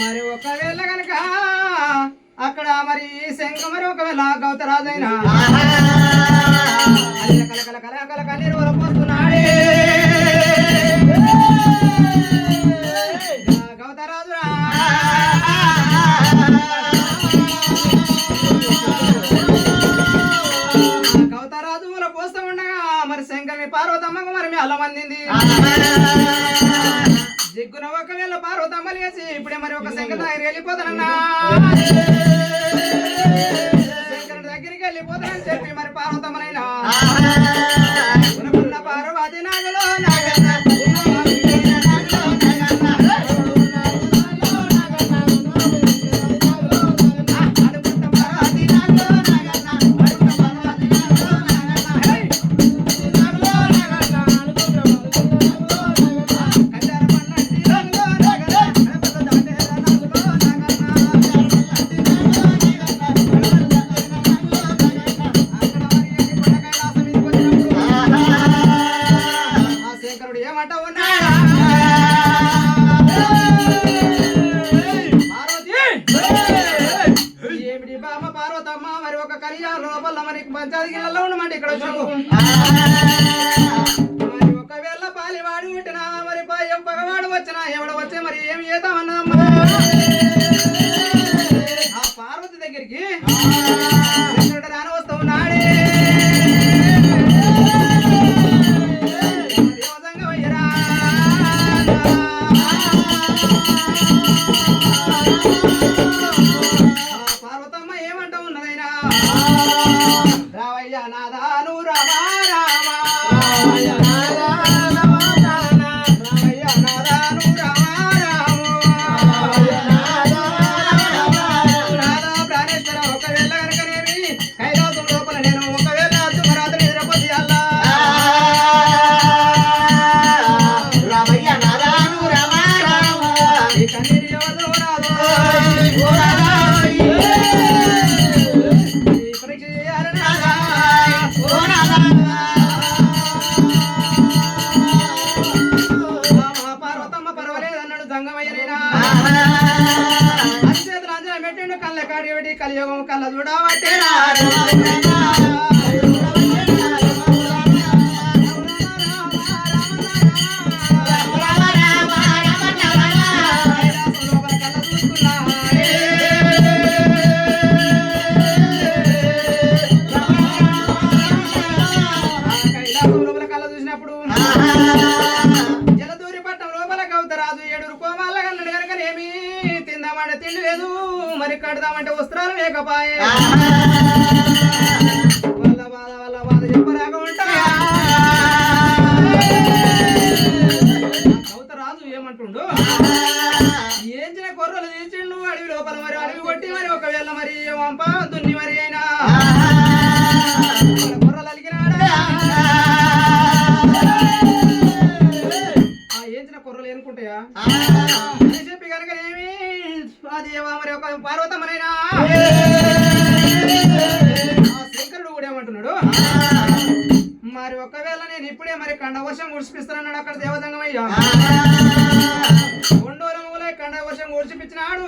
మరి ఒకవేళ కనుక అక్కడ మరి శంఖ మరి ఒకవేళ గౌతరాజైనా కల కల కల కల కన్నీరు వరపోస్తున్నాడే గౌతరాజురా. గౌతరాజు మూల పోస్తూ ఉండగా మరి శంకర్ని పార్వతమ్మకు మరి మీ అల్లమందింది జిగ్గున ఒకవేళ పార్వతమ్మ లేచి ఇప్పుడే మరి ఒక శంకర్ వెళ్ళిపోతానన్నా. శంకరుడు ఏమంట ఉన్నాడా ఏమిటి బామ్మ పార్వతమ్మ? మరి ఒక కళ్యాణ లోపల మరి పంచాయతీ గిళ్ళలో ఉండమంటే ఇక్కడ వచ్చాము తిండి లేదు మరి కడదామంటే వస్త్రాలు లేకపాయే వాళ్ళ బాధ వాళ్ళ బాధ చెప్పరాక ఉంటా గౌతరాజు ఏమంటుండు? కొర్రలు తీసిండు. అడవి లోపల మరి అడవి కొట్టి మరి ఒకవేళ మరి వంప దున్ని మరి అయినా. కొర్రలు అలిగినాడా ఆ ఏంచిన కొర్రలు ఎనుకుంటాయా పార్వతమ్మనైనా శంకరుడు కూడా ఏమంటున్నాడు? మరి ఒకవేళ నేను ఇప్పుడే మరి కండ వర్షం అక్కడ దేవతంగమయ్యా కొండోరములే కండ వర్షం ఉడిచిపించినాడు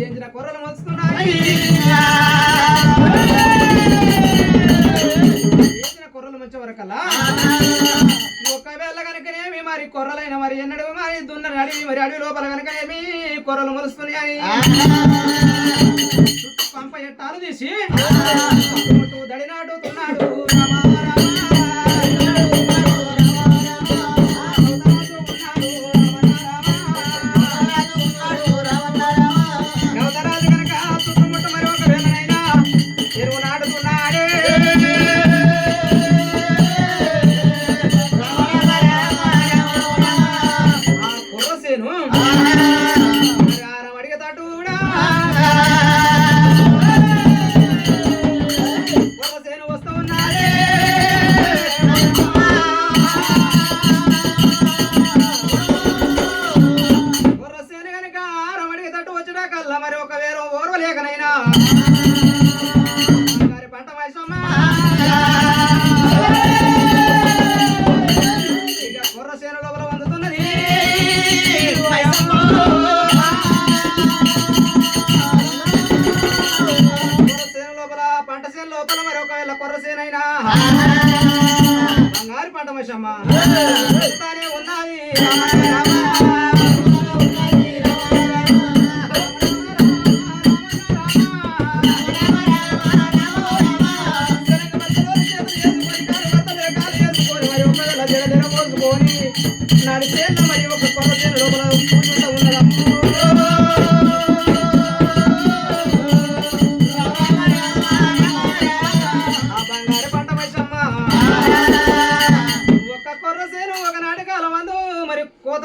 ఏంచిన కొర్రలు మలుస్తున్నాయి మరి మరి అడవి లోపల కనుకనేమి కొర్రలు మొలుస్తున్నాయి. చుట్టూ పంప ఎట్టాలు తీసి. చుట్టూ not పంటమైసమ్మ తానే ఉన్నది మరి ఒక కొత్త లోపల.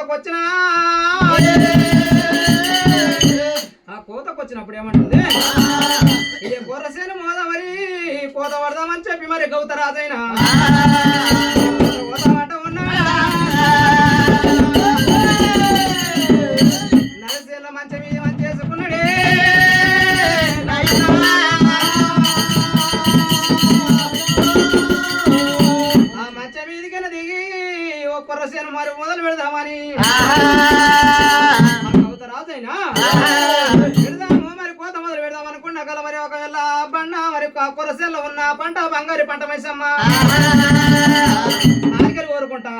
కోతకొచ్చిన? ఆ కోతకొచ్చినప్పుడు ఏమంటుంది? ఇది కొరసేను మోదవరి కోత పడదామని చెప్పి మరి గౌతరాజైనా. పెడదాము మరి కోత మొదలు పెడదాం అనుకున్నా కల మరి ఒకవేళ బండ మరి కుర్రసేలో ఉన్న పంట బంగారు పంట మైసమ్మ కోరుకుంటా.